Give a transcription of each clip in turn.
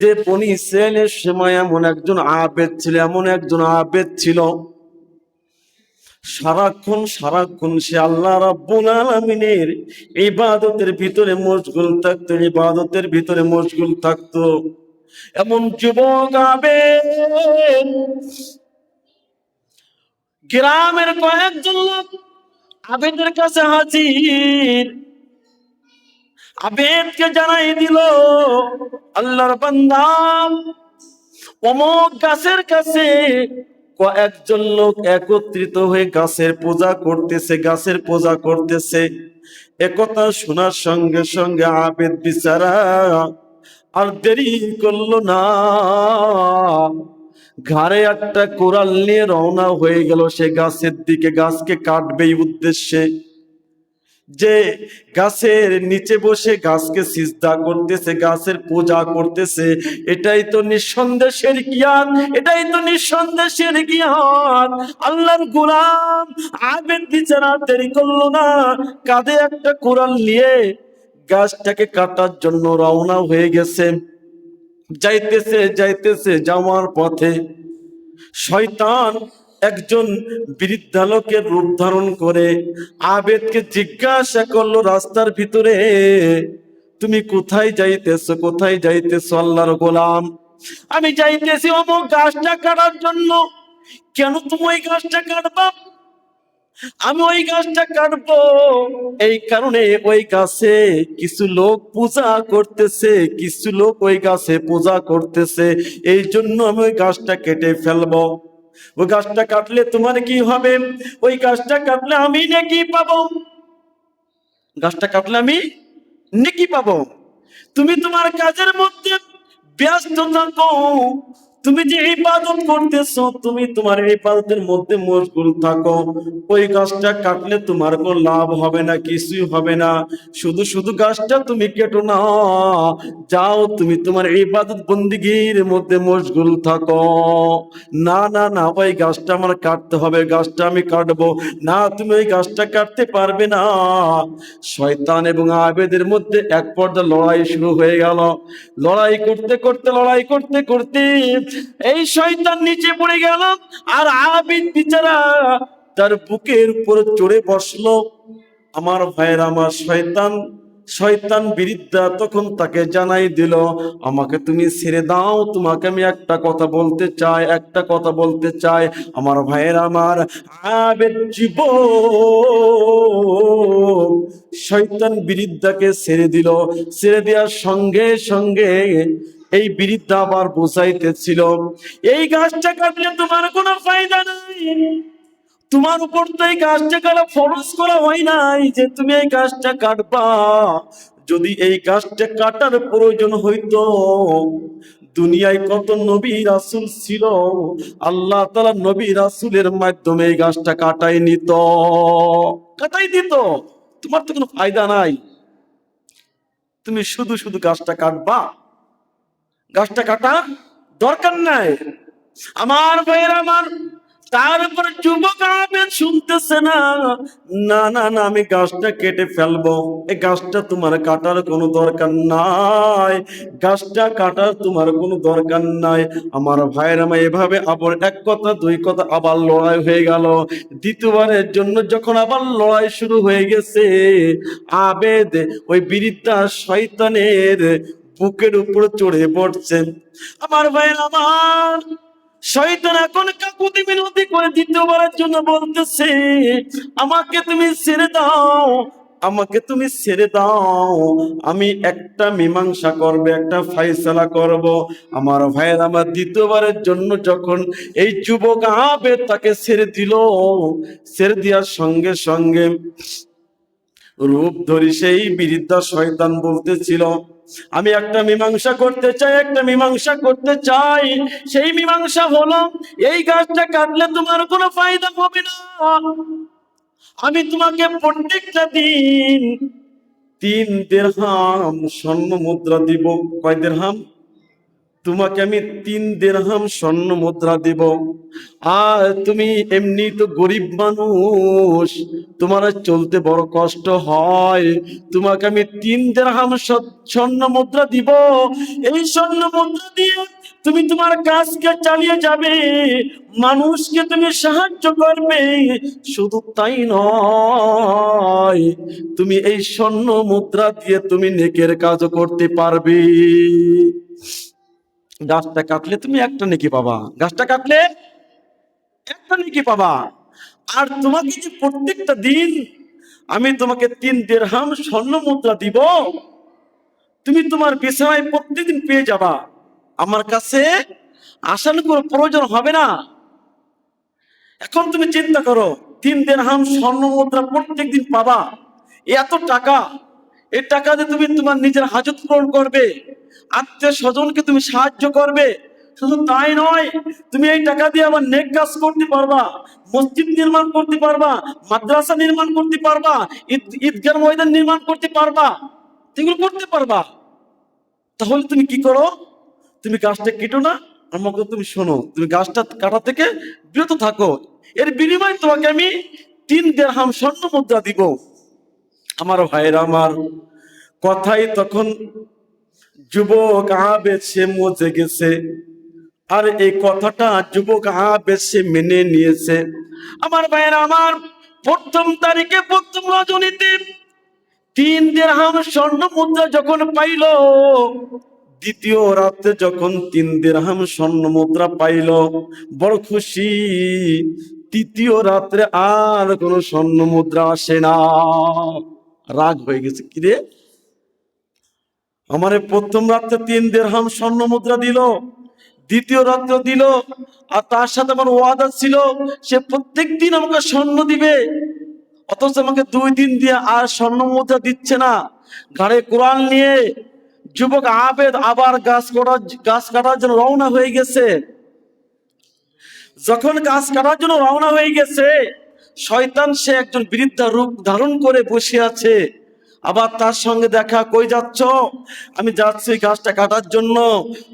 যে বনি ইসরায়েলের সময় এমন একজন আবেদ ছিল, এমন একজন আবেদ ছিল। সারাক্ষণ সারাক্ষণ সে আল্লাহ রাব্বুল আলামিনের ইবাদতের ভিতরে মশগুল থাকতো, ইবাদতের ভিতরে মশগুল থাকতো। এমন যুবক আবেদ। গ্রামের কয়েকজন লোক আবেদের কাছে হাজির। আবেদকে জানাই দিল আল্লাহর বান্দা। অমক গাছের কাছে কয়েকজন লোক একত্রিত হয়ে গাছের পূজা করতেছে, গাছের পূজা করতেছে। একথা শোনার সঙ্গে সঙ্গে আবেদ বিচারা আর দেরি করল না। ঘাড়ে একটা কোরাল নিয়ে রওনা হয়ে গেল সে গাছের দিকে। গাছকে কাটবেই উদ্দেশ্যে। যে গাছের নিচে বসে গাছকে সিজদা করতেছে, গাছের পূজা করতেছে, এটাই তো নিঃসন্দেশের জ্ঞান, এটাই তো নিঃসন্দেশের জ্ঞান। আল্লাহর গোলাম আবেদ বিচারা দেরি করল না। কাঁধে একটা কোরআন নিয়ে গাছটাকে কাটার জন্য রওনা হয়ে গেছে। যাইতেছে যাইতেছে, যাওয়ার পথে শয়তান একজন বৃদ্ধালোকের রূপ ধারণ করে আবেদকে জিজ্ঞাসা করল রাস্তার ভিতরে, তুমি কোথায় যাইতেছো? কোথায় যাইতেছো আল্লাহর গোলাম? আমি যাইতেছি অমুক গাছটা কাটার জন্য। কেন তুমি ওই গাছটা কাটবা? আমি ওই গাছটা কাটবো। এই কারণে ওই গাছে কিছু লোক পূজা করতেছে, কিছু লোক ওই গাছে পূজা করতেছে। এই জন্য আমি ওই গাছটা কেটে ফেলব। ওই গাছটা কাটলে তোমার কি হবে? ওই গাছটা কাটলে আমি নাকি পাবো। গাছটা কাটলে আমি নাকি পাবো। তুমি তোমার কাজের মধ্যে ব্যস্ত থাকো। তুমি যে ইবাদত করতেছো, তুমি তোমার ইবাদতের মধ্যে মশগুল থাকো। ওই গাছটা কাটলে তোমার কোনো লাভ হবে না, কিছুই হবে না। শুধু শুধু গাছটা তুমি কেটো না, যাও তুমি তোমার ইবাদত বন্দিগির মধ্যে মশগুল থাকো। না না না, ওই গাছটা আমার কাটতে হবে গাছটা আমি কাটবো। না, তুমি ওই গাছটা কাটতে পারবে না। শয়তান এবং আবেদের মধ্যে এক পর্যায়ে লড়াই শুরু হয়ে গেল। লড়াই করতে করতে, লড়াই করতে করতে এই শয়তান নিচে পড়ে গেল, আর আবিদ বিচারা তার বুকের উপর চড়ে বসল। আমার ভাইয়ের আমার শয়তান শয়তান বিরিদ্ধা তখন তাকে জানাই দিল, আমাকে তুমি ছেড়ে দাও, তোমাকে আমি একটা কথা বলতে চাই, একটা কথা বলতে চাই। আমার ভাইয়ের আমার আবেদ জীব শয়তান বিরিদ্ধাকে ছেড়ে দিল। ছেড়ে দেওয়ার সঙ্গে সঙ্গে এই বিরিদ্ধা আবার বোঝাইতেছিল, এই গাছটা কাটলে তোমার কোনো ফায়দা নাই। তোমার উপর তো এই গাছটা কাটা ফরজ করা হয় নাই যে তুমি এই গাছটা কাটবা। যদি এই গাছটা কাটার প্রয়োজন হইতো, দুনিয়ায় কত নবী রাসুল ছিল, আল্লাহ তালা নবী রাসুলের মাধ্যমে এই গাছটা কাটাই নিত। কাটাই দিত, তোমার তো কোনো ফায়দা নাই। তুমি শুধু শুধু গাছটা কাটবা। গাছটা কাটা দরকার নাই। আমার ভাইয়ের আমার তারপর যুবক আমি শুনতেছে না। না না না, আমি গাছটা কেটে ফেলব। এই গাছটা তোমার কাটার কোনো দরকার নাই। গাছটা কাটার তোমার কোনো দরকার নাই। আমার ভাইয়ের আমার এভাবে আবার এক কথা, দুই কথা আবার লড়াই হয়ে গেল। দ্বিতীয়বারের জন্য যখন আবার লড়াই শুরু হয়ে গেছে, আবেদ ওই বিরিদ্ধা শয়তানের বুকের উপরে চড়ে পড়ছে আমার ভাইয়ের আমার, শয়তান এখন কাকুতি মিনতি করে দ্বিতীয়বারের জন্য বলতেছে, আমাকে তুমি ছেড়ে দাও, আমাকে তুমি ছেড়ে দাও। আমি একটা মীমাংসা করবে, একটা ফাইসলা করব। আমার ভাইয়ের আমার দ্বিতীয়বারের জন্য যখন এই যুবক আবে তাকে ছেড়ে দিল, ছেড়ে দেওয়ার সঙ্গে সঙ্গে রূপ ধরি সেই বিরিদ্ধা শয়তান বলতেছিল আমি একটা মীমাংসা করতে চাই, একটা মীমাংসা করতে চাই। সেই মীমাংসা হলো, এই গাছটা কাটলে তোমার কোনো ফায়দা হবে না। আমি তোমাকে প্রত্যেকটা দিন তিন দেড় হাম স্বর্ণ মুদ্রা দিব। কয় দেড়হাম? তোমাকে আমি তিন দেড়হাম স্বর্ণ মুদ্রা দিব। আর তুমি এমনি তো গরিব মানুষ, তোমার চলতে বড় কষ্ট হয়। তোমাকে আমি তিন দেড়হাম স্বর্ণ মুদ্রা দিব। এই স্বর্ণ মুদ্রা দিয়ে তুমি তোমার কাজকে চালিয়ে যাবে, মানুষকে তুমি সাহায্য করবে। শুধু তাই নয়, তুমি এই স্বর্ণ মুদ্রা দিয়ে তুমি নেকের কাজও করতে পারবে। গাছটা কাটলে তুমি একটা নেকি পাবা। গাছটা কাটলে একটা নেকি পাবা। আর তোমাকে যে প্রত্যেকটা দিন আমি তোমাকে তিন দেড়হাম স্বর্ণ মুদ্রা দিব, তুমি তোমার বিছানায় প্রত্যেকদিন পেয়ে যাবা। আমার কাছে আসার কোনো প্রয়োজন হবে না। এখন তুমি চিন্তা করো, তিন দেড়হাম স্বর্ণ মুদ্রা প্রত্যেকদিন পাবা। এত টাকা এই টাকা দিয়ে তুমি তোমার নিজের হাজত পূরণ করবে। আত্মীয় স্বজনকে তুমি সাহায্য করবে। শুধু তাই নয়, তুমি এই টাকা দিয়ে আবার নেক কাজ করতে পারবা, মসজিদ নির্মাণ করতে পারবা, মাদ্রাসা নির্মাণ করতে পারবা, ঈদ, ঈদগাহ ময়দান নির্মাণ করতে পারবা, এগুলো করতে পারবা। তাহলে তুমি কি করো? তুমি গাছটা কেটো না আমাকে তুমি শোনো। তুমি গাছটা কাটা থেকে বিরত থাকো। এর বিনিময়ে তোমাকে আমি তিন দেড়হাম স্বর্ণ মুদ্রা দিব। আমার ভাইয়েরা আমার কথাই তখন যুবক আবেদ সে মজে গেছে। আর এই কথাটা যুবক আবেদ সে মেনে নিয়েছে। আমার ভাইয়েরা আমার প্রথম তারিখে প্রথম রজনীতে তিন দেড়হাম স্বর্ণ মুদ্রা যখন পাইল, দ্বিতীয় রাতে যখন তিন দেড়হাম স্বর্ণ মুদ্রা পাইল, বড় খুশি, তৃতীয় রাত্রে আর কোনো স্বর্ণ মুদ্রা আসে না। রাগ হয়ে গেছে। কিরে আমারে প্রথম রাত্রে তিন দেড়হাম স্বর্ণ মুদ্রা দিল, দ্বিতীয় রাত্রে দিল, আর তার সাথে আমার ওয়াদা ছিল, সে প্রত্যেক দিন আমাকে স্বর্ণ দিবে। অথচ আমাকে দুই দিন দিয়ে আর স্বর্ণ মুদ্রা দিচ্ছে না। ঘাড়ে কোরআন নিয়ে যুবক আবেদ আবার গাছ কাটার গাছ কাটার জন্য রওনা হয়ে গেছে। যখন গাছ কাটার জন্য রওনা হয়ে গেছে শয়তান সে একজন বৃদ্ধা রূপ ধারণ করে বসে আছে। আবার তার সঙ্গে দেখা, কই যাচ্ছ? আমি যাচ্ছি গাছটা কাটার জন্য।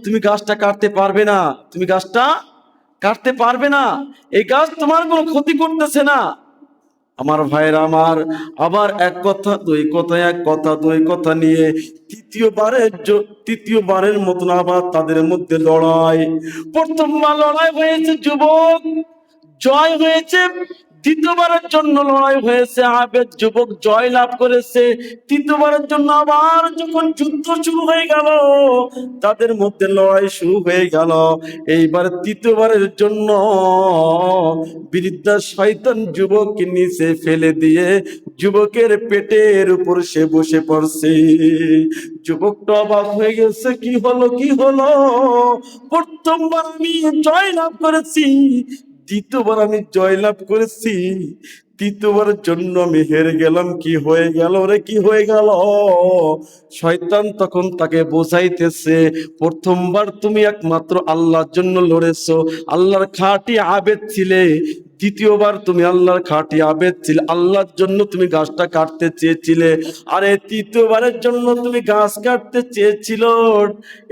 তুমি গাছটা কাটতে পারবে না। তুমি গাছটা কাটতে পারবে না। এই গাছ তোমার কোনো ক্ষতি করতেছে না। আমার ভাইয়ের আমার, আবার এক কথা, দুই কথা, এক কথা, দুই কথা নিয়ে তৃতীয়বারের তৃতীয়বারের মতন আবার তাদের মধ্যে লড়াই। প্রথমবার লড়াই হয়েছে, যুবক। জয় হয়েছে দ্বিতীয়বারের জন্য লড়াই হয়েছে আবেদ যুবক জয় লাভ করেছে। তৃতীয়বারের জন্য আবার যখন যুদ্ধ শুরু হয়ে গেল, তাদের মধ্যে লড়াই শুরু হয়ে গেল। এইবার তৃতীয়বারের জন্য বৃদ্ধা শয়তান যুবককে নিচে ফেলে দিয়ে যুবকের পেটের উপর সে বসে পড়ছে। যুবকটা অবাক হয়ে গেছে, কি হলো কি হলো? প্রথমবার আমি জয় লাভ করেছি দ্বিতীয়বার আমি জয়লাভ করেছি। তৃতীয়বার জন্য আমি হেরে গেলাম। কি হয়ে গেল রে? কি হয়ে গেল? শয়তান তখন তাকে বোঝাইতেছে, প্রথমবার তুমি একমাত্র আল্লাহর জন্য লড়েছ। আল্লাহর খাটি আবেদ ছিলে। দ্বিতীয়বার তুমি আল্লাহর খাঁটি আবেদ ছিলে, আল্লাহর জন্য তুমি গাছটা কাটতে চেয়েছিলে, আর এই তৃতীয়বারের জন্য তুমি গাছ কাটতে চেয়েছিল।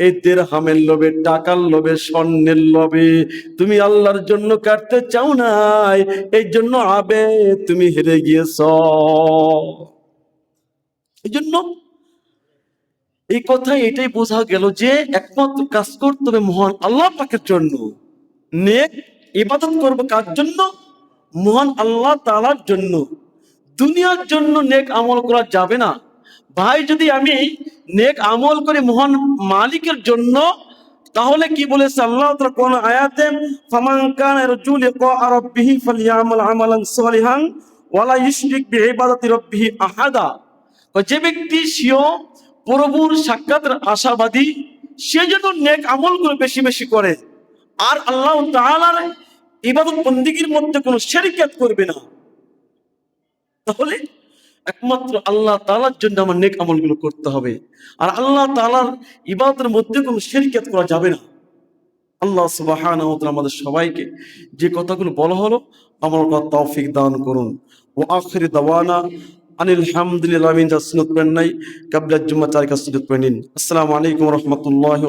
এই দেড়হামের লোভে, টাকার লোভে, স্বর্ণের লোভে তুমি আল্লাহর জন্য কাটতে চাও নাই, এই জন্য আবে তুমি হেরে গিয়েছ। এই জন্য এই কথায় এটাই বোঝা গেল যে একমাত্র কাজ করতে হবে মহান আল্লাহ পাকের জন্য। নেক ইবাদত করব কার জন্য? মহান আল্লাহ তালার জন্য। দুনিয়ার জন্য নেক আমল করা যাবে না। ভাই, যদি আমি নেক আমল করি মহান মালিকের জন্য, তাহলে কি বলেছে আল্লাহ কোন আয়াতে? ফামান কানা ইয়ারজু লিকা রাব্বিহি ফালইয়ামাল আমালান সালিহান ওয়ালা ইউশরিক বিইবাদাতি রাব্বিহি আহাদা। যে ব্যক্তি সিও প্রভুর সাক্ষাতের আশাবাদী, সে যেন নেক আমল করে বেশি বেশি করে। আর আল্লাহ তাআলার ইবাদত বন্দিগির মধ্যে কোনো শেরিকাত করবে না। তাহলে একমাত্র আল্লাহ তালার জন্য আমার নেক আমলগুলো করতে হবে। আর আল্লাহ তাআলার ইবাদতের মধ্যে কোনো শেরিকাত করা যাবে না। আল্লাহ সুবহানাহু ওয়া আমাদের সবাইকে যে কথাগুলো বলা হলো আমার কথা তৌফিক দান করুন। ও আখিরি দাওয়ানা আনিল হামদুলিল্লাহ সুন্নাত পড়েন নাই। কাবলা জুম্মা চার কাজ সুন্নাত পড়েন আসসালামু আলাইকুম রাহমাতুল্লাহি